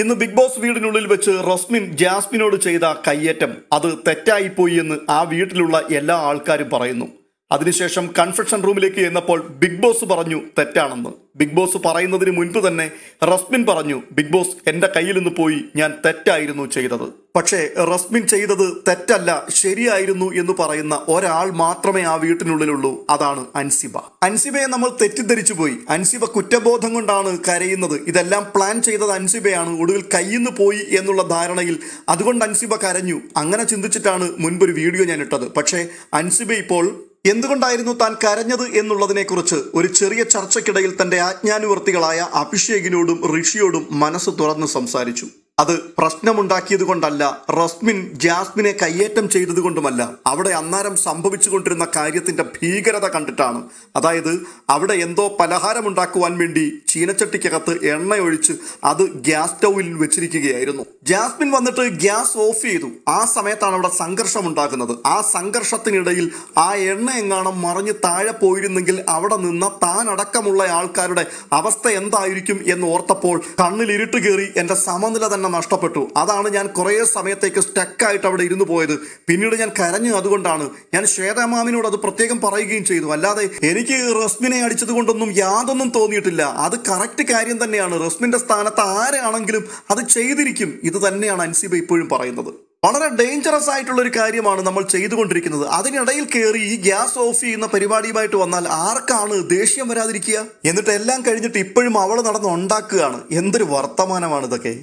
ഇന്ന് big boss വീടിനുള്ളിൽ വെച്ച് റസ്മിൻ ജാസ്മിനോട് ചെയ്ത കയ്യേറ്റം. അത് തെറ്റായിപ്പോയി എന്ന് ആ വീട്ടിലുള്ള എല്ലാ ആൾക്കാരും പറയുന്നു. അതിനുശേഷം കൺഫെഷൻ റൂമിലേക്ക് ചെന്നപ്പോൾ ബിഗ് ബോസ് പറഞ്ഞു തെറ്റാണെന്ന്. ബിഗ് ബോസ് പറയുന്നതിന് മുൻപ് തന്നെ റസ്മിൻ പറഞ്ഞു ബിഗ് ബോസ് എന്റെ കയ്യിൽ നിന്ന് പോയി ഞാൻ തെറ്റായിരുന്നു ചെയ്തത്. പക്ഷേ റസ്മിൻ ചെയ്തത് തെറ്റല്ല ശരിയായിരുന്നു എന്ന് പറയുന്ന ഒരാൾ മാത്രമേ ആ വീട്ടിനുള്ളിലുള്ളൂ. അതാണ് അൻസിബ. അൻസിബയെ നമ്മൾ തെറ്റിദ്ധരിച്ചു പോയി. അൻസിബ കുറ്റബോധം കൊണ്ടാണ് കരയുന്നത്. ഇതെല്ലാം പ്ലാൻ ചെയ്തത് അൻസിബയാണ്. ഒടുവിൽ കയ്യിന്ന് പോയി എന്നുള്ള ധാരണയിൽ അതുകൊണ്ട് അൻസിബ കരഞ്ഞു. അങ്ങനെ ചിന്തിച്ചിട്ടാണ് മുൻപൊരു വീഡിയോ ഞാൻ ഇട്ടത്. പക്ഷേ അൻസിബ ഇപ്പോൾ എന്തുകൊണ്ടായിരുന്നു താൻ കരഞ്ഞത് എന്നുള്ളതിനെക്കുറിച്ച് ഒരു ചെറിയ ചർച്ചയ്ക്കിടയിൽ തന്റെ ആജ്ഞാനുവർത്തികളായ അഭിഷേകിനോടും ഋഷിയോടും മനസ്സ് തുറന്ന് സംസാരിച്ചു. അത് പ്രശ്നമുണ്ടാക്കിയത് കൊണ്ടല്ല റസ്മിൻ ജാസ്മിനെ കയ്യേറ്റം ചെയ്തതുകൊണ്ടുമല്ല. അവിടെ അന്നേരം സംഭവിച്ചുകൊണ്ടിരുന്ന കാര്യത്തിന്റെ ഭീകരത കണ്ടിട്ടാണ്. അതായത് അവിടെ എന്തോ പലഹാരം ഉണ്ടാക്കുവാൻ വേണ്ടി ചീനച്ചട്ടിക്കകത്ത് എണ്ണയൊഴിച്ച് അത് ഗ്യാസ് സ്റ്റൗവിൽ വെച്ചിരിക്കുകയായിരുന്നു. ജാസ്മിൻ വന്നിട്ട് ഗ്യാസ് ഓഫ് ചെയ്തു. ആ സമയത്താണ് അവിടെ സംഘർഷം ഉണ്ടാക്കുന്നത് ആ സംഘർഷത്തിനിടയിൽ ആ എണ്ണ എങ്ങാണം മറിഞ്ഞ് താഴെ പോയിരുന്നെങ്കിൽ അവിടെ നിന്ന താനടക്കമുള്ള ആൾക്കാരുടെ അവസ്ഥ എന്തായിരിക്കും എന്ന് ഓർത്തപ്പോൾ കണ്ണിൽ ഇരുട്ട് കയറി എന്റെ സമനില തന്നെ നഷ്ടപ്പെട്ടു. അതാണ് ഞാൻ കുറേ സമയത്തേക്ക് സ്റ്റക്കായിട്ട് അവിടെ ഇരുന്നു പോയത്. പിന്നീട് ഞാൻ കരഞ്ഞു. അതുകൊണ്ടാണ് ഞാൻ ശ്വേതമാമിനോട് അത് പ്രത്യേകം പറയുകയും ചെയ്തു. അല്ലാതെ എനിക്ക് റസ്മിനെ അടിച്ചത് കൊണ്ടൊന്നും യാതൊന്നും തോന്നിയിട്ടില്ല. അത് കറക്റ്റ് കാര്യം തന്നെയാണ്. റസ്മിന്റെ സ്ഥാനത്ത് ആരാണെങ്കിലും അത് ചെയ്തിരിക്കും. ഇത് തന്നെയാണ് അൻസിബ ഇപ്പോഴും പറയുന്നത്. വളരെ ഡേഞ്ചറസ് ആയിട്ടുള്ള ഒരു കാര്യമാണ് നമ്മൾ ചെയ്തുകൊണ്ടിരിക്കുന്നത്. അതിനിടയിൽ കയറി ഈ ഗ്യാസ് ഓഫ് ചെയ്യുന്ന പരിപാടിയുമായിട്ട് വന്നാൽ ആർക്കാണ് ദേഷ്യം വരാതിരിക്കുക? എന്നിട്ട് എല്ലാം കഴിഞ്ഞിട്ട് ഇപ്പോഴും അവൾ നടന്ന് ഉണ്ടാക്കുകയാണ് എന്തൊരു വർത്തമാനമാണ് ഇതൊക്കെ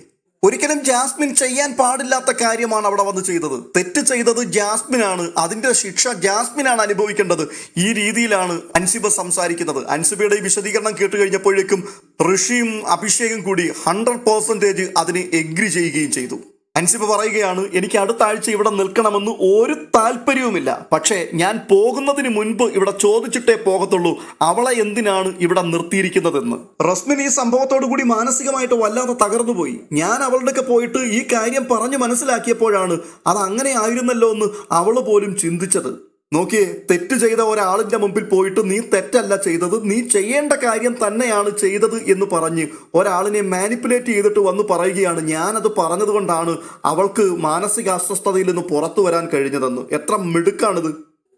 ഒരിക്കലും ജാസ്മിൻ ചെയ്യാൻ പാടില്ലാത്ത കാര്യമാണ് അവിടെ വന്ന് ചെയ്തത്. തെറ്റ് ചെയ്തത് ജാസ്മിനാണ്. അതിന്റെ ശിക്ഷ ജാസ്മിനാണ് അനുഭവിക്കേണ്ടത്. ഈ രീതിയിലാണ് അൻസിബ സംസാരിക്കുന്നത്. അൻസിബയുടെ ഈ വിശദീകരണം കേട്ട് കഴിഞ്ഞപ്പോഴേക്കും ഋഷിയും അഭിഷേകും കൂടി ഹൺഡ്രഡ് പെർസെന്റേജ് അതിനെ എഗ്രി ചെയ്യുകയും ചെയ്തു. അൻസിബ പറയുകയാണ് എനിക്ക് അടുത്ത ആഴ്ച ഇവിടെ നിൽക്കണമെന്ന് ഒരു താല്പര്യവുമില്ല. പക്ഷേ ഞാൻ പോകുന്നതിന് മുൻപ് ഇവിടെ ചോദിച്ചിട്ടേ പോകത്തുള്ളൂ. അവളെ എന്തിനാണ് ഇവിടെ നിർത്തിയിരിക്കുന്നതെന്ന്. റസ്മിൻ ഈ സംഭവത്തോടു കൂടി മാനസികമായിട്ട് വല്ലാതെ തകർന്നുപോയി. ഞാൻ അവളുടെ ഒക്കെ പോയിട്ട് ഈ കാര്യം പറഞ്ഞു മനസ്സിലാക്കിയപ്പോഴാണ് അത് അങ്ങനെ ആയിരുന്നല്ലോ എന്ന് അവൾ പോലും ചിന്തിച്ചത്. നോക്കിയേ തെറ്റ് ചെയ്ത ഒരാളിന്റെ മുമ്പിൽ പോയിട്ട് നീ തെറ്റല്ല ചെയ്തത് നീ ചെയ്യേണ്ട കാര്യം തന്നെയാണ് ചെയ്തത് എന്ന് പറഞ്ഞ് ഒരാളിനെ മാനിപ്പുലേറ്റ് ചെയ്തിട്ട് വന്ന് പറയുകയാണ്. ഞാനത് പറഞ്ഞതുകൊണ്ടാണ് അവൾക്ക് മാനസിക അസ്വസ്ഥതയിൽ നിന്ന് പുറത്തു വരാൻ കഴിഞ്ഞതെന്ന്. എത്ര മിടുക്കാണിത്.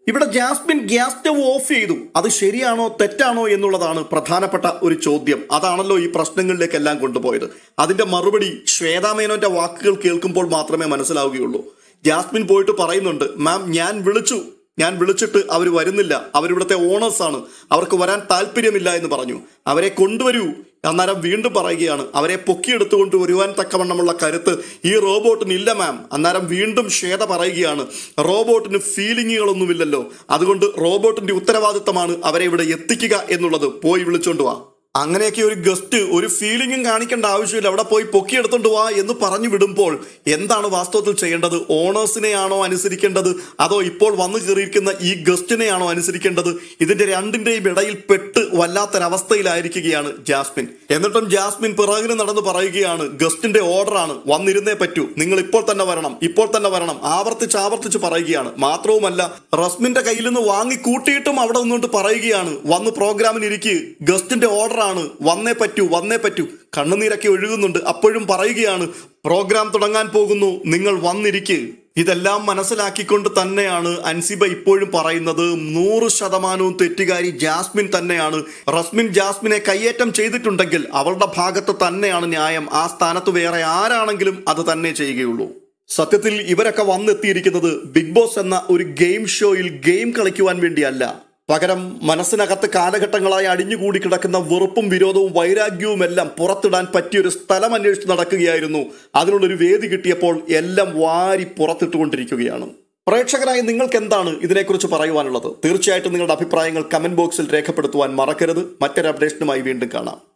ഇവിടെ ജാസ്മിൻ ഗ്യാസ് സ്റ്റവ് ഓഫ് ചെയ്തു. അത് ശരിയാണോ തെറ്റാണോ എന്നുള്ളതാണ് പ്രധാനപ്പെട്ട ഒരു ചോദ്യം. അതാണല്ലോ ഈ പ്രശ്നങ്ങളിലേക്കെല്ലാം കൊണ്ടുപോയത്. അതിന്റെ മറുപടി ശ്വേതാമേനോന്റെ വാക്കുകൾ കേൾക്കുമ്പോൾ മാത്രമേ മനസ്സിലാവുകയുള്ളൂ. ജാസ്മിൻ പോയിട്ട് പറയുന്നുണ്ട് മാം ഞാൻ വിളിച്ചു. ഞാൻ വിളിച്ചിട്ട് അവർ വരുന്നില്ല. അവരിവിടുത്തെ ഓണേഴ്സാണ് അവർക്ക് വരാൻ താല്പര്യമില്ല എന്ന് പറഞ്ഞു. അവരെ കൊണ്ടുവരൂ അന്നേരം വീണ്ടും പറയുകയാണ്. അവരെ പൊക്കിയെടുത്തുകൊണ്ട് വരുവാൻ തക്കവണ്ണമുള്ള കരുത്ത് ഈ റോബോട്ടിന് ഇല്ല മാം അന്നേരം വീണ്ടും ക്ഷേത പറയുകയാണ്. റോബോട്ടിന് ഫീലിങ്ങുകളൊന്നുമില്ലല്ലോ അതുകൊണ്ട് റോബോട്ടിന്റെ ഉത്തരവാദിത്തമാണ് അവരെ ഇവിടെ എത്തിക്കുക എന്നുള്ളത്. പോയി വിളിച്ചോണ്ട് വാ. അങ്ങനെയൊക്കെ ഒരു ഗസ്റ്റ് ഒരു ഫീലിംഗും കാണിക്കേണ്ട ആവശ്യമില്ല. അവിടെ പോയി പൊക്കിയെടുത്തോണ്ട് വാ എന്ന് പറഞ്ഞു വിടുമ്പോൾ എന്താണ് വാസ്തവത്തിൽ ചെയ്യേണ്ടത്? ഓണേഴ്സിനെയാണോ അനുസരിക്കേണ്ടത്? അതോ ഇപ്പോൾ വന്നു കയറിയിരിക്കുന്ന ഈ ഗസ്റ്റിനെയാണോ അനുസരിക്കേണ്ടത്? ഇതിന്റെ രണ്ടിന്റെയും ഇടയിൽ പെട്ട് വല്ലാത്തൊരവസ്ഥയിലായിരിക്കുകയാണ് ജാസ്മിൻ. എന്നിട്ടും ജാസ്മിൻ പിറകിന് നടന്ന് പറയുകയാണ് ഗസ്റ്റിന്റെ ഓർഡറാണ് വന്നിരുന്നേ പറ്റൂ. നിങ്ങൾ ഇപ്പോൾ തന്നെ വരണം. ഇപ്പോൾ തന്നെ വരണം. ആവർത്തിച്ച് ആവർത്തിച്ച് പറയുകയാണ്. മാത്രവുമല്ല റസ്മിന്റെ കയ്യിൽ നിന്ന് വാങ്ങി കൂട്ടിയിട്ടും അവിടെ നിന്നുകൊണ്ട് പറയുകയാണ് വന്ന് പ്രോഗ്രാമിന് ഇരിക്ക് ഗസ്റ്റിന്റെ ഓർഡർ ആണ് വന്നേ പറ്റൂ വന്നേ പറ്റൂ. കണ്ണുനീരൊക്കെ ഒഴുകുന്നുണ്ട്. അപ്പോഴും പറയുകയാണ് പ്രോഗ്രാം തുടങ്ങാൻ പോകുന്നു. നിങ്ങൾ വന്നിരിക്കെ. ഇതെല്ലാം മനസ്സിലാക്കിക്കൊണ്ട് തന്നെയാണ് അൻസിബ ഇപ്പോഴും പറയുന്നത്. നൂറ് ശതമാനവും തെറ്റുകാരി ജാസ്മിൻ തന്നെയാണ്. റസ്മിൻ ജാസ്മിനെ കയ്യേറ്റം ചെയ്തിട്ടുണ്ടെങ്കിൽ അവളുടെ ഭാഗത്ത് തന്നെയാണ് ന്യായം. ആ സ്ഥാനത്ത് വേറെ ആരാണെങ്കിലും അത് തന്നെ ചെയ്യുകയുള്ളൂ. സത്യത്തിൽ ഇവരൊക്കെ വന്നെത്തിയിരിക്കുന്നത് ബിഗ് ബോസ് എന്ന ഒരു ഗെയിം ഷോയിൽ ഗെയിം കളിക്കുവാൻ വേണ്ടിയല്ല. പകരം മനസ്സിനകത്ത് കാലഘട്ടങ്ങളായി അടിഞ്ഞുകൂടി കിടക്കുന്ന വെറുപ്പും വിരോധവും വൈരാഗ്യവും എല്ലാം പുറത്തിടാൻ പറ്റിയൊരു സ്ഥലം അന്വേഷിച്ച് നടക്കുകയായിരുന്നു. അതിനുള്ളൊരു വേദി കിട്ടിയപ്പോൾ എല്ലാം വാരി പുറത്തിട്ടുകൊണ്ടിരിക്കുകയാണ്. പ്രേക്ഷകരായി നിങ്ങൾക്ക് എന്താണ് ഇതിനെക്കുറിച്ച് പറയുവാനുള്ളത്? തീർച്ചയായിട്ടും നിങ്ങളുടെ അഭിപ്രായങ്ങൾ കമന്റ് ബോക്സിൽ രേഖപ്പെടുത്തുവാൻ മറക്കരുത്. മറ്റൊരു അപ്ഡേഷനുമായി വീണ്ടും കാണാം.